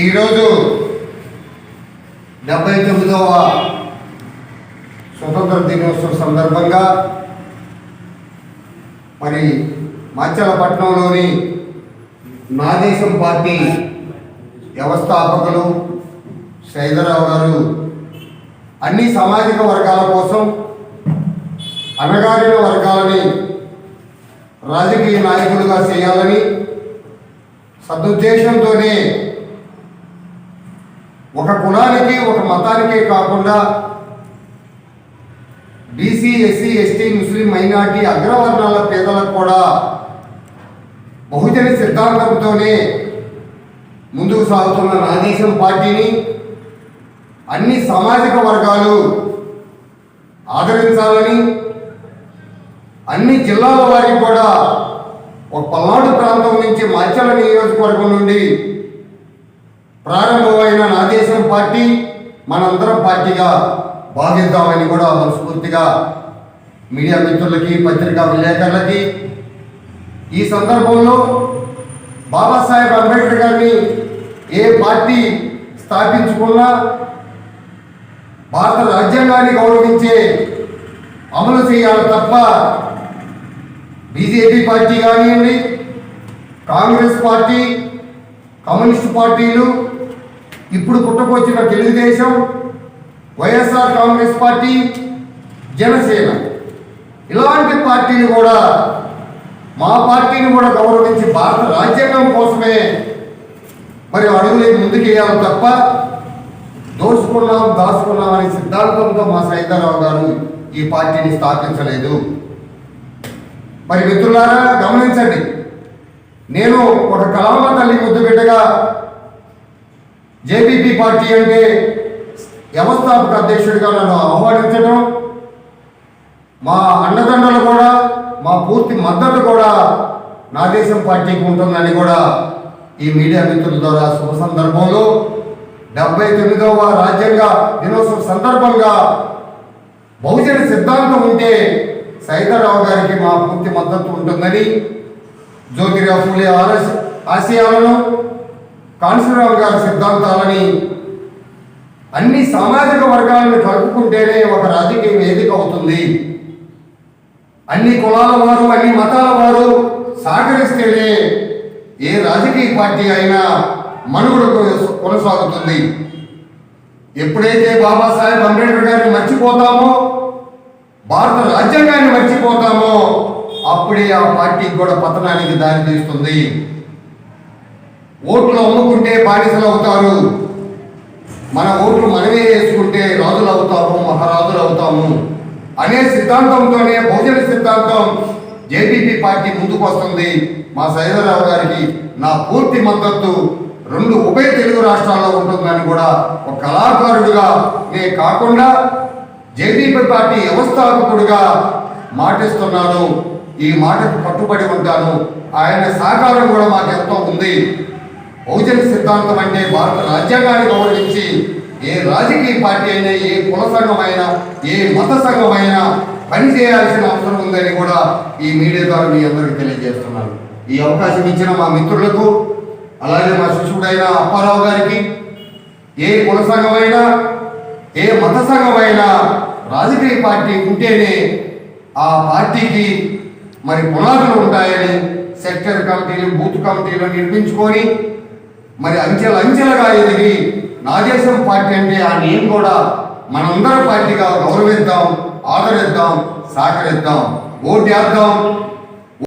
ఈరోజు డెబ్బై తొమ్మిదవ స్వతంత్ర దినోత్సవం సందర్భంగా మరి మాచలపట్నంలోని నాదేశం పార్టీ వ్యవస్థాపకులు శ్రీధరరావు గారు అన్ని సామాజిక వర్గాల కోసం అణగారిన వర్గాలని రాజకీయ నాయకులుగా చేయాలని సదుద్దేశంతోనే ఒక కులానికి ఒక మతానికే కాకుండా BC SC ST Muslim minority అగ్రవర్ణాల పేదలకు కూడా బహుజన సిద్ధాంతంతోనే ముందుకు సాగుతున్న నాదేశం పార్టీని అన్ని సామాజిక వర్గాలు ఆదరించాలని అన్ని జిల్లాల వారికి కూడా ఒక పల్నాడు ప్రాంతం నుంచి మాచల నియోజకవర్గం నుండి ప్రారంభమైన నాదేశం పార్టీ మనందరం పార్టీగా భావిద్దామని కూడా మనస్ఫూర్తిగా మీడియా మిత్రులకి పత్రికా విలేకరులకి ఈ సందర్భంలో బాబాసాహెబ్ అంబేద్కర్ గారిని ఏ పార్టీ స్థాపించుకున్నా భారత రాజ్యాంగాన్ని గౌరవించే అమలు చేయాలి తప్ప బీజేపీ పార్టీ కానివ్వండి కాంగ్రెస్ పార్టీ కమ్యూనిస్ట్ పార్టీలు ఇప్పుడు పుట్టకొచ్చిన తెలుగుదేశం వైఎస్ఆర్ కాంగ్రెస్ పార్టీ జనసేన. ఇలాంటి పార్టీలు కూడా మా పార్టీని కూడా గౌరవించి భారత రాజ్యాంగం కోసమే మరి అడుగులే ముందుకేయాలి తప్ప దోచుకున్నాం దాచుకున్నాం అనే సిద్ధాంతంతో మా సైతారావు గారు ఈ పార్టీని స్థాపించలేదు. మరి మిత్రులారా గమనించండి. నేను ఒక కలామ తల్లి ముద్దు బిడ్డగా జేపీపీ పార్టీ అంటే వ్యవస్థాపక అధ్యక్షుడిగా నన్ను ఆహ్వానించడం మా అన్నదండలు కూడా మా పూర్తి మద్దతు కూడా నా దేశం పార్టీకి ఉంటుందని కూడా ఈ మీడియా మిత్రుల ద్వారా శుభ సందర్భంలో డెబ్బై తొమ్మిదవ రాజ్యాంగ దినోత్సవం సందర్భంగా బహుజన సిద్ధాంతం ఉంటే సైదరావు గారికి మా పూర్తి మద్దతు ఉంటుందని జ్యోతిరావు ఫూలే ఆలస్ ఆశయాలను కాన్సీరావు గారి సిద్ధాంతాలని అన్ని సామాజిక వర్గాలను కలుపుకుంటేనే ఒక రాజకీయ వేదిక అవుతుంది. అన్ని కులాల వారు అన్ని మతాల వారు సహకరిస్తేనే ఏ రాజకీయ పార్టీ అయినా మనుగడకు కొనసాగుతుంది. ఎప్పుడైతే బాబాసాహెబ్ అంబేద్కర్ గారిని మర్చిపోతామో భారత రాజ్యాంగాన్ని మర్చిపోతామో. అప్పుడే ఆ పార్టీకి కూడా పతనానికి దారి తీస్తుంది. ఓట్లు అమ్ముకుంటే బానిసలు అవుతారు. మన ఓట్లు మనమే వేసుకుంటే రాజులు అవుతాము మహారాజులు అవుతాము అనే సిద్ధాంతంతోనే బహుజన సిద్ధాంతం జేపీపీ పార్టీ ముందుకు వస్తుంది. మా సైదరావు గారికి నా పూర్తి మద్దతు. రెండు ఉభయ తెలుగు రాష్ట్రాల్లో ఉంటుందని కూడా ఒక కళాకారుడిగా నే కాకుండా జేడీపీ పార్టీ వ్యవస్థాపకుడుగా మాటిస్తున్నాను. ఈ మాటకు కట్టుబడి ఉంటాను. ఆయన సహకారం కూడా మాకు ఎంతో ఉంది. బహుజన సిద్ధాంతం అంటే భారత రాజ్యాంగాన్ని గౌరవించి ఏ రాజకీయ పార్టీ అయినా ఏ కుల సంఘమైనా ఏ మత సంఘమైనా పని చేయాల్సిన అవసరం ఉందని కూడా ఈ మీడియా ద్వారా మీ అందరికీ తెలియజేస్తున్నాను. ఈ అవకాశం ఇచ్చిన మా మిత్రులకు అలాగే మా శిష్యుడైన అప్పారావు గారికి ఏ కుల సంఘమైనా ఏ మత సంఘమైనా రాజకీయ పార్టీ ఉంటేనే ఆ పార్టీకి మరి పునాదులు ఉంటాయని సెక్టర్ కమిటీలు బూత్ కమిటీలు నిర్మించుకొని మరి అంచెల అంచెలుగా ఎదిగి నా దేశం పార్టీ అంటే ఆ నేను కూడా మనందరం పార్టీగా గౌరవిద్దాం ఆదరిద్దాం సహకరిద్దాం ఓటు వేద్దాం.